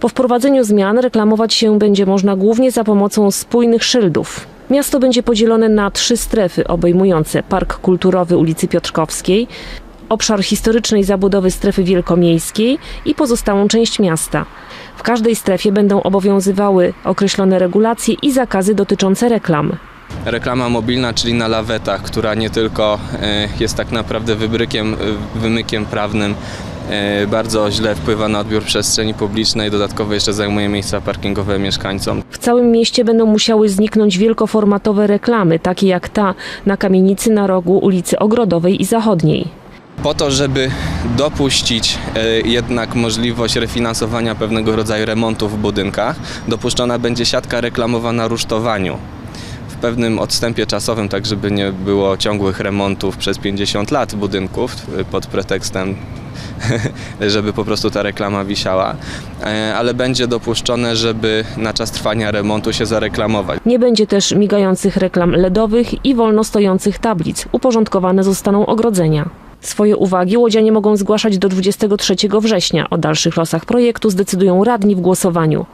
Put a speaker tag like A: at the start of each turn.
A: Po wprowadzeniu zmian reklamować się będzie można głównie za pomocą spójnych szyldów. Miasto będzie podzielone na trzy strefy obejmujące Park Kulturowy ulicy Piotrkowskiej, obszar historycznej zabudowy strefy wielkomiejskiej i pozostałą część miasta. W każdej strefie będą obowiązywały określone regulacje i zakazy dotyczące reklam.
B: Reklama mobilna, czyli na lawetach, która nie tylko e, jest tak naprawdę wybrykiem, e, wymykiem prawnym, bardzo źle wpływa na odbiór przestrzeni publicznej, dodatkowo jeszcze zajmuje miejsca parkingowe mieszkańcom.
A: W całym mieście będą musiały zniknąć wielkoformatowe reklamy, takie jak ta na kamienicy na rogu ulicy Ogrodowej i Zachodniej.
B: Po to, żeby dopuścić e, jednak możliwość refinansowania pewnego rodzaju remontów w budynkach, dopuszczona będzie siatka reklamowa na rusztowaniu. W pewnym odstępie czasowym, tak żeby nie było ciągłych remontów przez 50 lat budynków e, pod pretekstem, żeby po prostu ta reklama wisiała, E, ale będzie dopuszczone, żeby na czas trwania remontu się zareklamować.
A: Nie będzie też migających reklam LEDowych i wolno stojących tablic. Uporządkowane zostaną ogrodzenia. Swoje uwagi łodzianie mogą zgłaszać do 23 września. O dalszych losach projektu zdecydują radni w głosowaniu.